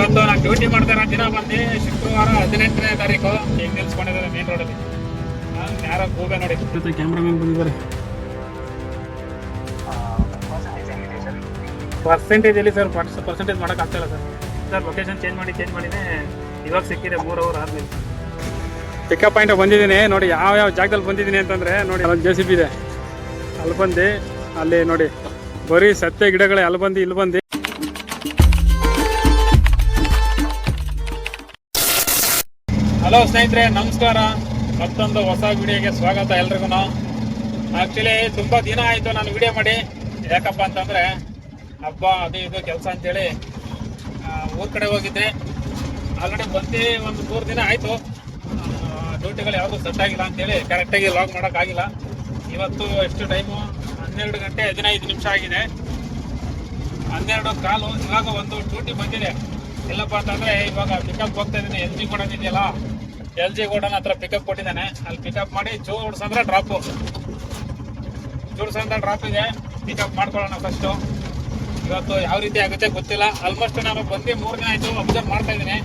ಇವತ್ತು ನಾನು ಡ್ಯೂಟಿ ಮಾಡ್ತಾರೆ ದಿನ ಬಂದು. ಶುಕ್ರವಾರ ಹದಿನೆಂಟನೇ ತಾರೀಕು. ಈಗ ನಿಲ್ಸ್ಕೊಂಡಿದ್ದಾರೆ ಮೇನ್ ರೋಡಲ್ಲಿ ನಾನು ಯಾರೋ ಗೂಬೆ ನೋಡಿ. ಜೊತೆ ಕ್ಯಾಮ್ರಾಮನ್ ಬಂದಿದ್ದಾರೆ. ಪರ್ಸೆಂಟೇಜ್ ಎಲ್ಲಿ ಸರ್ ಪರ್ಸೆಂಟೇಜ್ ಮಾಡೋಕೆ ಆಗ್ತಾಯಿಲ್ಲ ಸರ್ ಸರ್ ಲೊಕೇಶನ್ ಚೇಂಜ್ ಮಾಡಿ ಚೇಂಜ್ ಮಾಡಿನೇ ಇವಾಗ ಸಿಕ್ಕಿದೆ ಮೂರು ಅವರ್ ಆದ್ಮೇಲೆ. ಪಿಕಪ್ ಪಾಯಿಂಟ್ ಬಂದಿದ್ದೀನಿ. ನೋಡಿ ಯಾವ ಯಾವ ಜಾಗದಲ್ಲಿ ಬಂದಿದ್ದೀನಿ ಅಂತಂದರೆ ನೋಡಿ ಅಲ್ಲಿ ಜೆ ಸಿ ಬಿ ಇದೆ. ಅಲ್ಲಿ ಬಂದು ಅಲ್ಲಿ ನೋಡಿ ಬರೀ ಸತ್ಯ ಗಿಡಗಳೇ ಅಲ್ಲಿ ಬಂದು ಇಲ್ಲಿ ಬಂದು. ಹಲೋ ಸ್ನೇಹಿತರೆ, ನಮಸ್ಕಾರ. ಮತ್ತೊಂದು ಹೊಸ ವಿಡಿಯೋಗೆ ಸ್ವಾಗತ ಎಲ್ರಿಗೂ. ಆ್ಯಕ್ಚುಲಿ ತುಂಬ ದಿನ ಆಯಿತು ನಾನು ವಿಡಿಯೋ ಮಾಡಿ. ಯಾಕಪ್ಪ ಅಂತಂದರೆ, ಹಬ್ಬ ಅದು ಇದು ಕೆಲಸ ಅಂತೇಳಿ ಊರ ಕಡೆ ಹೋಗಿದ್ದೆ. ಆಲ್ರೆಡಿ ಬಂದು ಒಂದು ಮೂರು ದಿನ ಆಯಿತು. ಡ್ಯೂಟಿಗಳು ಯಾವುದೂ ಸೆಟ್ ಆಗಿಲ್ಲ ಅಂತೇಳಿ ಕರೆಕ್ಟಾಗಿ ಲಾಗ್ ಮಾಡೋಕ್ಕಾಗಿಲ್ಲ ಇವತ್ತು ಎಷ್ಟು ಟೈಮು ಹನ್ನೆರಡು ಗಂಟೆ ಹದಿನೈದು ನಿಮಿಷ ಆಗಿದೆ. ಹನ್ನೆರಡು ಕಾಲು. ಇವಾಗ ಒಂದು ಡ್ಯೂಟಿ ಬಂದಿದೆ. ಇಲ್ಲಪ್ಪ ಅಂತಂದರೆ, ಇವಾಗ ಪಿಕಪ್ ಹೋಗ್ತಾ ಇದ್ದೀನಿ. L G L G godown ಹತ್ರ ಪಿಕಪ್ ಕೊಟ್ಟಿದ್ದಾನೆ. ಅಲ್ಲಿ ಪಿಕಪ್ ಮಾಡಿ ಜೋಡ್ಸಂದ್ರೆ ಡ್ರಾಪು ಜೋಡ್ಸಂದ್ರೆ ಡ್ರಾಪ್ ಇದೆ. ಪಿಕಪ್ ಮಾಡ್ಕೊಳ್ಳೋಣ ಫಸ್ಟು ಇವತ್ತು ಯಾವ ರೀತಿ ಆಗುತ್ತೆ ಗೊತ್ತಿಲ್ಲ. ಆಲ್ಮೋಸ್ಟ್ ನಾನು ಬಂದು ಮೂರು ದಿನ ಆಯಿತು ಅಬ್ಸರ್ವ್ ಮಾಡ್ತಾ ಇದ್ದೀನಿ.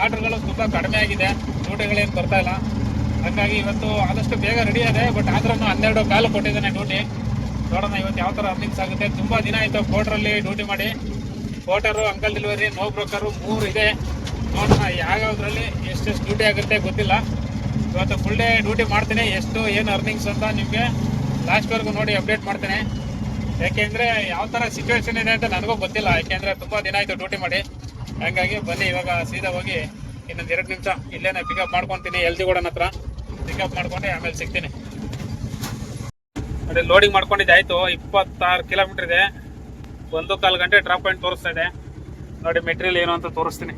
ಆರ್ಡರ್ಗಳು ತುಂಬ ಕಡಿಮೆ ಆಗಿದೆ. ಡ್ಯೂಟಿಗಳೇನು ಬರ್ತಾ ಇಲ್ಲ. ಹಾಗಾಗಿ ಇವತ್ತು ಆದಷ್ಟು ಬೇಗ ರೆಡಿ ಇದೆ ಬಟ್ ಆದ್ರೂ ಹನ್ನೆರಡು ಕಾಲು ಕೊಟ್ಟಿದ್ದಾನೆ ಡ್ಯೂಟಿ ನೋಡೋಣ ಇವತ್ತು ಯಾವ ಥರ ಅರ್ನಿಂಗ್ಸ್ ಆಗುತ್ತೆ. ತುಂಬ ದಿನ ಆಯಿತು ಕೋರ್ಟ್ರಲ್ಲಿ ಡ್ಯೂಟಿ ಮಾಡಿ. ಕೋಟರು ಅಂಕಲ್ ಡೆಲಿವರಿ ನೋ ಬ್ರೋಕರು ಮೂರು ಇದೆ. ನೋಡೋಣ ಎಷ್ಟೆಷ್ಟು ಡ್ಯೂಟಿ ಆಗುತ್ತೆ ಗೊತ್ತಿಲ್ಲ. ಇವತ್ತು ಫುಲ್ ಡೇ ಡ್ಯೂಟಿ ಮಾಡ್ತೀನಿ. ಎಷ್ಟು, ಏನು ಅರ್ನಿಂಗ್ಸ್ ಅಂತ ನಿಮಗೆ ಲಾಸ್ಟ್ವರೆಗೂ ನೋಡಿ ಅಪ್ಡೇಟ್ ಮಾಡ್ತೇನೆ. ಯಾಕೆಂದರೆ ಯಾವ ಥರ ಸಿಚುವೇಶನ್ ಇದೆ ಅಂತ ನನಗೂ ಗೊತ್ತಿಲ್ಲ. ಯಾಕೆಂದರೆ ತುಂಬ ದಿನ ಆಯಿತು ಡ್ಯೂಟಿ ಮಾಡಿ. ಹಂಗಾಗಿ ಬನ್ನಿ, ಇವಾಗ ಸೀದಾ ಹೋಗಿ ಇನ್ನೊಂದು ಎರಡು ನಿಮಿಷ ಇಲ್ಲೇನೆ ಪಿಕಪ್ ಮಾಡ್ಕೊತೀನಿ. ಎಲ್ ಗೋಡನ್ ಹತ್ರ. ಪಿಕಪ್ ಮಾಡ್ಕೊಂಡು ಆಮೇಲೆ ಸಿಗ್ತೀನಿ. ಅದೇ ಲೋಡಿಂಗ್ ಮಾಡ್ಕೊಂಡಿದ್ದೆ. ಆಯಿತು. ಇಪ್ಪತ್ತಾರು ಕಿಲೋಮೀಟರ್ ಇದೆ. ಒಂದು ಕಾಲು ಗಂಟೆ ಡ್ರಾಪ್ ಪಾಯಿಂಟ್ ತೋರಿಸ್ತಾ ಇದೆ. ನೋಡಿ ಮೆಟೀರಿಯಲ್ ಏನು ಅಂತ ತೋರಿಸ್ತೀನಿ.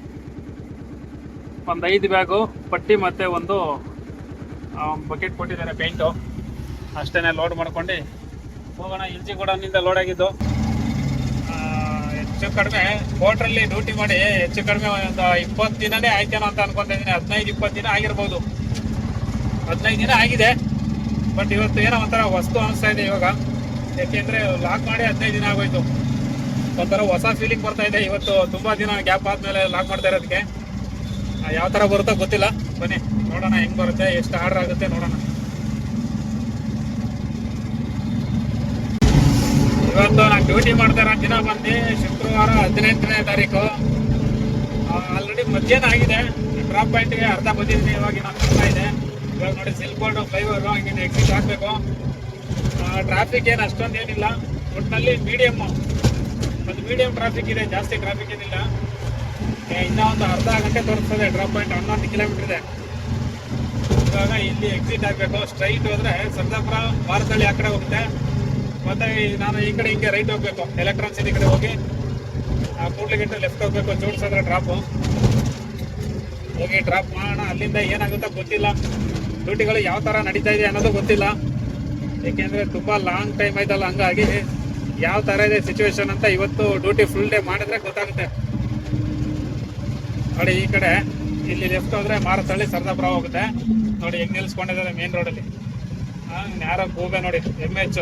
ಒಂದು ಐದು ಬ್ಯಾಗು, ಪಟ್ಟಿ ಮತ್ತು ಒಂದು ಬಕೆಟ್ ಕೊಟ್ಟಿದ್ದಾರೆ, ಪೇಂಟು. ಅಷ್ಟೇ ಲೋಡ್ ಮಾಡ್ಕೊಂಡು ಹೋಗೋಣ. ಇಲ್ಜಿ ಗೋಡನಿಂದ ಲೋಡ್ ಆಗಿದ್ದು. ಹೆಚ್ಚು ಕಡಿಮೆ, ಕೋಟ್ರಲ್ಲಿ ಡ್ಯೂಟಿ ಮಾಡಿ ಹೆಚ್ಚು ಕಡಿಮೆ ಒಂದು ಇಪ್ಪತ್ತು ದಿನನೇ ಆಯ್ತೇನೋ ಅಂತ ಅನ್ಕೊಂತ ಇದ್ದೀನಿ ಹದಿನೈದು, ಇಪ್ಪತ್ತು ದಿನ ಆಗಿರ್ಬೋದು. ಹದಿನೈದು ದಿನ ಆಗಿದೆ. ಬಟ್ ಇವತ್ತು ಏನೋ ಒಂಥರ ವಸ್ತು ಅನಿಸ್ತಾ ಇದೆ ಇವಾಗ. ಯಾಕೆಂದರೆ ಲಾಕ್ ಮಾಡಿ ಹದಿನೈದು ದಿನ ಆಗೋಯ್ತು. ಒಂಥರ ಹೊಸ ಫೀಲಿಂಗ್ ಬರ್ತಾ ಇದೆ. ಇವತ್ತು ತುಂಬ ದಿನ ಗ್ಯಾಪ್ ಆದಮೇಲೆ ಲಾಕ್ ಮಾಡ್ತಾ ಇರೋದಕ್ಕೆ. ಯಾವ ಥರ ಬರುತ್ತೋ ಗೊತ್ತಿಲ್ಲ. ಬನ್ನಿ, ನೋಡೋಣ ಹೆಂಗ್ ಬರುತ್ತೆ, ಎಷ್ಟು ಆರ್ಡರ್ ಆಗುತ್ತೆ ನೋಡೋಣ. ಇವತ್ತು ನಾನು ಡ್ಯೂಟಿ ಮಾಡ್ತಾ ಇರೋ ದಿನ ಬಂದು ಶುಕ್ರವಾರ ಹದಿನೆಂಟನೇ ತಾರೀಕು. ಆಲ್ರೆಡಿ ಮಧ್ಯಾಹ್ನ ಆಗಿದೆ. ಡ್ರಾಪ್ ಪಾಯಿಂಟ್ಗೆ ಅರ್ಧ ಬಂದಿದ್ದೀನಿ, ಇವಾಗ ನಾನು ಇದೆ. ಇವಾಗ ನೋಡಿ ಸಿಲ್ಕೋಲ್ಡ್ ಫ್ಲೈವರು ಹಂಗೆ ಎಕ್ಸಿಟ್ ಆಗ್ಬೇಕು ಟ್ರಾಫಿಕ್ ಏನು ಅಷ್ಟೊಂದು ಏನಿಲ್ಲ. ಒಟ್ಟಿನಲ್ಲಿ ಮೀಡಿಯಮ್ಮು ಒಂದು ಮೀಡಿಯಂ ಟ್ರಾಫಿಕ್ ಇದೆ, ಜಾಸ್ತಿ ಟ್ರಾಫಿಕ್ ಏನಿಲ್ಲ. ಇನ್ನೂ ಒಂದು ಅರ್ಧ ಗಂಟೆ ತೋರಿಸ್ತದೆ ಡ್ರಾಪ್ ಪಾಯಿಂಟ್ ಹನ್ನೊಂದು ಕಿಲೋಮೀಟರ್ ಇದೆ. ಇವಾಗ ಇಲ್ಲಿ ಎಕ್ಸಿಟ್ ಆಗಬೇಕು. ಸ್ಟ್ರೈಟ್ ಹೋದ್ರೆ ಸರ್ದಾಪುರ ಭಾರತಹಳ್ಳಿ ಆ ಕಡೆ ಹೋಗುತ್ತೆ. ಮತ್ತೆ ನಾನು ಈ ಕಡೆ ಹಿಂಗೆ ರೈಟ್ ಹೋಗ್ಬೇಕು. ಎಲೆಕ್ಟ್ರಾನ್ ಸಿಟಿ ಕಡೆ ಹೋಗಿ, ಆ ಕೂಡ್ಲಿಗಿಂತ ಲೆಫ್ಟ್ ಹೋಗ್ಬೇಕು. ಜೋಡಿಸಿದ್ರೆ ಡ್ರಾಪು ಹೋಗಿ ಡ್ರಾಪ್ ಮಾಡೋಣ. ಅಲ್ಲಿಂದ ಏನಾಗುತ್ತೋ ಗೊತ್ತಿಲ್ಲ. ಡ್ಯೂಟಿಗಳು ಯಾವ ಥರ ನಡೀತಾ ಇದೆ ಅನ್ನೋದು ಗೊತ್ತಿಲ್ಲ. ಏಕೆಂದರೆ ತುಂಬ ಲಾಂಗ್ ಟೈಮ್ ಆಯ್ತಲ್ಲ, ಹಂಗಾಗಿ ಯಾವ ಥರ ಇದೆ ಸಿಚುವೇಶನ್ ಅಂತ ಇವತ್ತು ಡ್ಯೂಟಿ ಫುಲ್ ಡೇ ಮಾಡಿದ್ರೆ ಗೊತ್ತಾಗುತ್ತೆ. ನೋಡಿ, ಈ ಕಡೆ ಇಲ್ಲಿ ಲೆಫ್ಟ್ ಹೋದ್ರೆ ಮಾರತಳ್ಳಿ ಸರ್ದಾಪುರ ಹೋಗುತ್ತೆ. ನೋಡಿ, ಹೆಂಗ್ ನಿಲ್ಸ್ಕೊಂಡಿದ್ದಾರೆ ಮೇನ್ ರೋಡಲ್ಲಿ ಯಾರೋ ಗೂಬೆ ನೋಡಿ ಎಂ ಎಚ್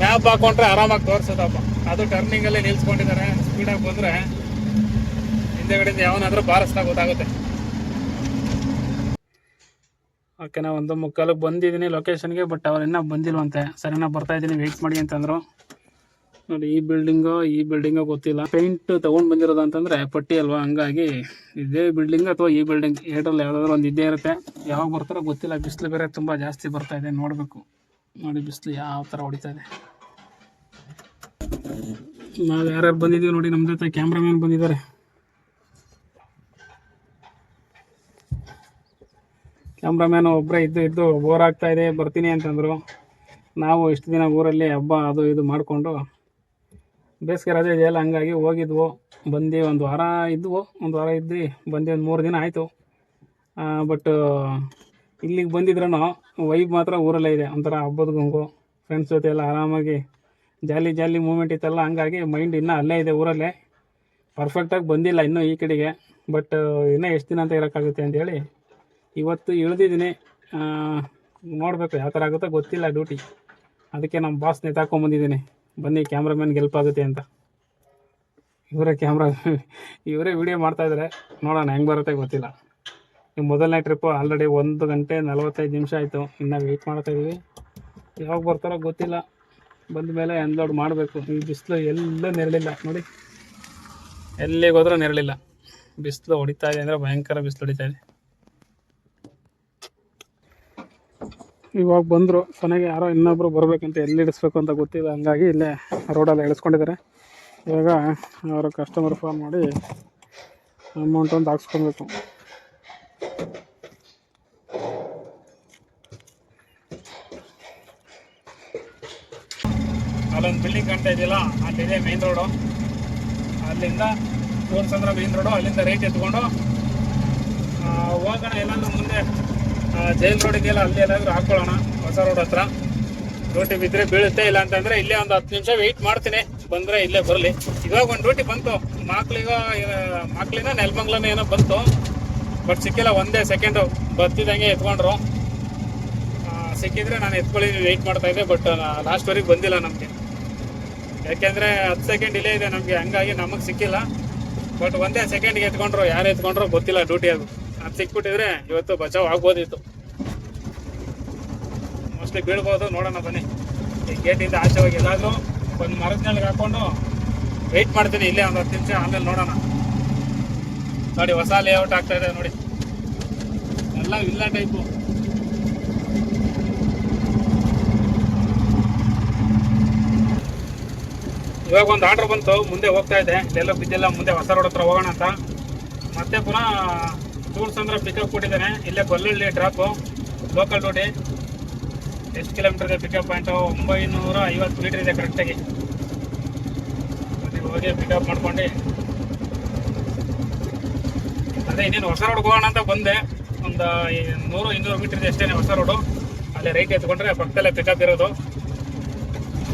ಮ್ಯಾಪ್ ಹಾಕೊಂಡ್ರೆ ಆರಾಮಾಗಿ ತೋರಿಸೋದಪ್ಪ. ಅದು ಟರ್ನಿಂಗ್ ಅಲ್ಲಿ ನಿಲ್ಸ್ಕೊಂಡಿದ್ದಾರೆ. ಸ್ಪೀಡಾಗಿ ಬಂದ್ರೆ ಹಿಂದೆಗಡೆಯಿಂದ ಯಾವನಾದ್ರೂ ಬಾರಿಸ್ದಾಗ ಗೊತ್ತಾಗುತ್ತೆ. ಓಕೆ ನಾ ಒಂದು ಮುಕ್ಕಾಲಕ್ಕೆ ಬಂದಿದ್ದೀನಿ ಲೊಕೇಶನ್ಗೆ ಬಟ್ ಅವ್ರು ಇನ್ನೂ ಬಂದಿಲ್ವಂತೆ. ಸರಿ ನಾ ಬರ್ತಾ ವೆಯ್ಟ್ ಮಾಡಿ ಅಂತಂದ್ರು. ನೋಡಿ, ಈ ಬಿಲ್ಡಿಂಗ್ ಈ ಬಿಲ್ಡಿಂಗ್ ಗೊತ್ತಿಲ್ಲ. ಪೇಂಟ್ ತಗೊಂಡ್ ಬಂದಿರೋದು ಅಂತಂದ್ರೆ ಪಟ್ಟಿ ಅಲ್ವಾ? ಹಂಗಾಗಿ ಇದೇ ಬಿಲ್ಡಿಂಗ್ ಅಥವಾ ಈ ಬಿಲ್ಡಿಂಗ್ ಏಟಲ್ಲಿ ಯಾವ್ದಾದ್ರು ಒಂದು ಇದೇ ಇರುತ್ತೆ. ಯಾವಾಗ ಬರ್ತಾರೋ ಗೊತ್ತಿಲ್ಲ. ಬಿಸಿಲು ಬೇರೆ ತುಂಬಾ ಜಾಸ್ತಿ ಬರ್ತಾ ಇದೆ. ನೋಡಬೇಕು. ನೋಡಿ, ಬಿಸಿಲು ಯಾವ ಥರ ಹೊಡಿತಾ ಇದೆ. ನಾವು ಯಾರ್ಯಾರು ಬಂದಿದ್ದೀವಿ ನೋಡಿ ನಮ್ಮ ಜೊತೆ ಕ್ಯಾಮ್ರಾಮ್ಯಾನ್ ಬಂದಿದ್ದಾರೆ. ಕ್ಯಾಮ್ರಾಮ್ಯಾನ್ ಒಬ್ಬರೇ ಇದ್ದು ಇದ್ದು ಬೋರ್ ಆಗ್ತಾ ಇದೆ. ಬರ್ತೀನಿ ಅಂತಂದರು. ನಾವು ಇಷ್ಟು ದಿನ ಊರಲ್ಲಿ ಹಬ್ಬ ಅದು ಇದು ಮಾಡಿಕೊಂಡು ಬೇಸಿಗೆ ರಜೆ ಇದೆಯಲ್ಲ, ಹಂಗಾಗಿ ಹೋಗಿದ್ವು, ಬಂದು ಒಂದು ವಾರ ಇದ್ವು, ಒಂದು ವಾರ ಇದ್ದು, ಬಂದು ಒಂದು ಮೂರು ದಿನ ಆಯಿತು. ಬಟ್ ಇಲ್ಲಿಗೆ ಬಂದಿದ್ರೂ ವೈಬ್ ಮಾತ್ರ ಊರಲ್ಲೇ ಇದೆ, ಒಂಥರ ಹಬ್ಬದ ಗುಂಗು ಫ್ರೆಂಡ್ಸ್ ಜೊತೆ ಎಲ್ಲ ಆರಾಮಾಗಿ ಜಾಲಿ ಜಾಲಿ ಮೂಮೆಂಟ್ ಇತ್ತಲ್ಲ, ಹಂಗಾಗಿ ಮೈಂಡ್ ಇನ್ನೂ ಅಲ್ಲೇ ಇದೆ ಊರಲ್ಲೇ. ಪರ್ಫೆಕ್ಟಾಗಿ ಬಂದಿಲ್ಲ ಇನ್ನೂ ಈ ಕಡೆಗೆ ಬಟ್ ಇನ್ನೂ ಎಷ್ಟು ದಿನ ಅಂತ ಇರೋಕ್ಕಾಗುತ್ತೆ ಅಂಥೇಳಿ ಇವತ್ತು ಇಳಿದಿದ್ದೀನಿ. ನೋಡಬೇಕು ಯಾವ ಥರ ಆಗುತ್ತೋ ಗೊತ್ತಿಲ್ಲ ಡ್ಯೂಟಿ ಅದಕ್ಕೆ ನಮ್ಮ ಬಾಸ್ ನೇತಾಕೊಂಬಂದಿದ್ದೀನಿ ಬನ್ನಿ ಕ್ಯಾಮ್ರಾಮನ್ ಗೆಲ್ಪ್ ಆಗುತ್ತೆ ಅಂತ. ಇವರೇ ಕ್ಯಾಮ್ರಾ ಇವರೇ ವಿಡಿಯೋ ಮಾಡ್ತಾ ಇದ್ದಾರೆ ನೋಡೋಣ, ಹೆಂಗೆ ಬರುತ್ತೆ ಗೊತ್ತಿಲ್ಲ. ಈ ಮೊದಲನೇ ಟ್ರಿಪ್ಪು ಆಲ್ರೆಡಿ ಒಂದು ಗಂಟೆ ನಲವತ್ತೈದು ನಿಮಿಷ ಆಯಿತು. ಇನ್ನು ವೆಯ್ಟ್ ಮಾಡ್ತಾ ಇದೀವಿ. ಯಾವಾಗ ಬರ್ತಾರೋ ಗೊತ್ತಿಲ್ಲ. ಬಂದ ಮೇಲೆ ಅನ್ಲೋಡ್ ಮಾಡಬೇಕು. ಈ ಬಿಸಿಲು ಎಲ್ಲ ನೆರಳಿಲ್ಲ. ನೋಡಿ. ಎಲ್ಲಿಗೆ ಹೋದ್ರೂ ನೆರಳಿಲ್ಲ. ಬಿಸಿಲು ಹೊಡಿತಾ ಇದೆ ಅಂದರೆ ಭಯಂಕರ ಬಿಸಿಲು ಹೊಡಿತಾ ಇದೆ. ಇವಾಗ ಬಂದರು, ಕೊನೆಗೆ ಯಾರೋ ಇನ್ನೊಬ್ರು ಬರಬೇಕಂತ ಎಲ್ಲಿ ಇಡಿಸ್ಬೇಕು ಅಂತ ಗೊತ್ತಿಲ್ಲ, ಹಂಗಾಗಿ ಇಲ್ಲೇ ರೋಡಲ್ಲಿ ಇಳಿಸ್ಕೊಂಡಿದ್ದಾರೆ. ಇವಾಗ ಅವರು ಕಸ್ಟಮರ್ ಫೋನ್ ಮಾಡಿ ಅಮೌಂಟ್ ಒಂದು ಹಾಕ್ಸ್ಕೊಬೇಕು. ಅಲ್ಲೊಂದು ಬಿಲ್ಡಿಂಗ್ ಕಾಣ್ತಾ ಇದೆಯಲ್ಲ ಅಲ್ಲಿದೆ ಮೇನ್ ರೋಡು ಅಲ್ಲಿಂದ ಸಂದ್ರ ಮೇನ್ ರೋಡು ಅಲ್ಲಿಂದ ರೈಟ್ ಎತ್ಕೊಂಡು ಹೋಗೋಣ ಎಲ್ಲಾನು ಮುಂದೆ. ಜೈಲ್ ರೋಡ್ ಇದೆಯಲ್ಲ ಅಲ್ಲಿ ಏನಾದರೂ ಹಾಕೊಳ್ಳೋಣ, ಹೊಸ ರೋಡ್ ಹತ್ರ. ಡ್ಯೂಟಿ ಬಿದ್ದರೆ ಬೀಳುತ್ತೆ ಇಲ್ಲ ಅಂತಂದ್ರೆ ಇಲ್ಲೇ ಒಂದು ಹತ್ತು ನಿಮಿಷ ವೆಯ್ಟ್ ಮಾಡ್ತೀನಿ. ಬಂದರೆ ಇಲ್ಲೇ ಬರಲಿ. ಇವಾಗ ಒಂದು ಡ್ಯೂಟಿ ಬಂತು. ಮಕ್ಳಿಗ ಮಕ್ಳಿನ ನೆಲಮಂಗ್ಲನ ಏನೋ ಬಂತು. ಬಟ್ ಸಿಕ್ಕಿಲ್ಲ, ಒಂದೇ ಸೆಕೆಂಡು ಬರ್ತಿದ್ದಂಗೆ ಎತ್ಕೊಂಡ್ರು. ಸಿಕ್ಕಿದ್ರೆ ನಾನು ಎತ್ಕೊಳ್ಳಿ ವೆಯ್ಟ್ ಮಾಡ್ತಾ ಇದ್ದೆ ಬಟ್ ಲಾಸ್ಟ್ವರೆಗೆ ಬಂದಿಲ್ಲ ನಮಗೆ. ಯಾಕೆಂದರೆ ಹತ್ತು ಸೆಕೆಂಡ್ ಇಲ್ಲೇ ಇದೆ ನಮಗೆ. ಹಂಗಾಗಿ ನಮಗೆ ಸಿಕ್ಕಿಲ್ಲ. ಬಟ್ ಒಂದೇ ಸೆಕೆಂಡ್ಗೆ ಎತ್ಕೊಂಡ್ರು. ಯಾರು ಎತ್ಕೊಂಡ್ರು ಗೊತ್ತಿಲ್ಲ ಡ್ಯೂಟಿ ಅದು ಅದು ಸಿಕ್ಬಿಟ್ಟಿದ್ರೆ ಇವತ್ತು ಬಚಾವ್ ಆಗ್ಬೋದಿತ್ತು. ಮೋಸ್ಟ್ಲಿ ಬೀಳ್ಬೋದು, ನೋಡೋಣ ಬನ್ನಿ. ಈ ಗೇಟಿಂದ ಆಚೆ ಹೋಗಿ ಎಲ್ಲಾದರೂ ಒಂದು ಮರದ ಮೇಲೆ ಹಾಕೊಂಡು ವೆಯ್ಟ್ ಮಾಡ್ತೀನಿ ಇಲ್ಲೇ ಒಂದು ಹತ್ತು ನಿಮಿಷ, ಆಮೇಲೆ ನೋಡೋಣ. ನೋಡಿ, ಹೊಸ ಲೇಔಟ್ ಆಗ್ತಾ ಇದೆ ನೋಡಿ. ಎಲ್ಲ ಇಲ್ಲ ಟೈಪು ಇವಾಗ ಒಂದು ಆರ್ಡರ್ ಬಂತು, ಮುಂದೆ ಹೋಗ್ತಾ ಇದೆ. ಇಲ್ಲೆಲ್ಲ ಬಿದ್ದೆಲ್ಲ ಮುಂದೆ ಹೊಸ ರೋಡ್ ಹತ್ರ ಹೋಗೋಣ ಅಂತ. ಮತ್ತೆ ಪುನಃ ಟೂರ್ಸ್ ಅಂದ್ರೆ ಪಿಕಪ್ ಕೊಟ್ಟಿದ್ದಾನೆ ಇಲ್ಲೇ ಬಲ್ಲಳ್ಳಿ ಡ್ರಾಪು ಲೋಕಲ್ ಡ್ಯೂಟಿ ಎಷ್ಟು ಕಿಲೋಮೀಟರ್ ಇದೆ ಪಿಕಪ್ ಪಾಯಿಂಟ್ ಒಂಬೈನೂರ ಐವತ್ತು ಮೀಟರ್ ಇದೆ ಕರೆಕ್ಟಾಗಿ ನೀವು ಹೋಗಿ ಪಿಕಪ್ ಮಾಡ್ಕೊಂಡು. ಅದೇ ಇನ್ನೇನು ಹೊಸ ರೋಡ್ ಹೋಗೋಣ ಅಂತ ಬಂದೆ. ಒಂದು ನೂರು, ಇನ್ನೂರು ಮೀಟರ್ ಇದೆ ಅಷ್ಟೇ ಹೊಸ ರೋಡು ಅಲ್ಲೇ ರೈಟ್ ಎತ್ಕೊಂಡ್ರೆ ಪಕ್ಕದಲ್ಲೇ ಪಿಕಪ್ ಇರೋದು.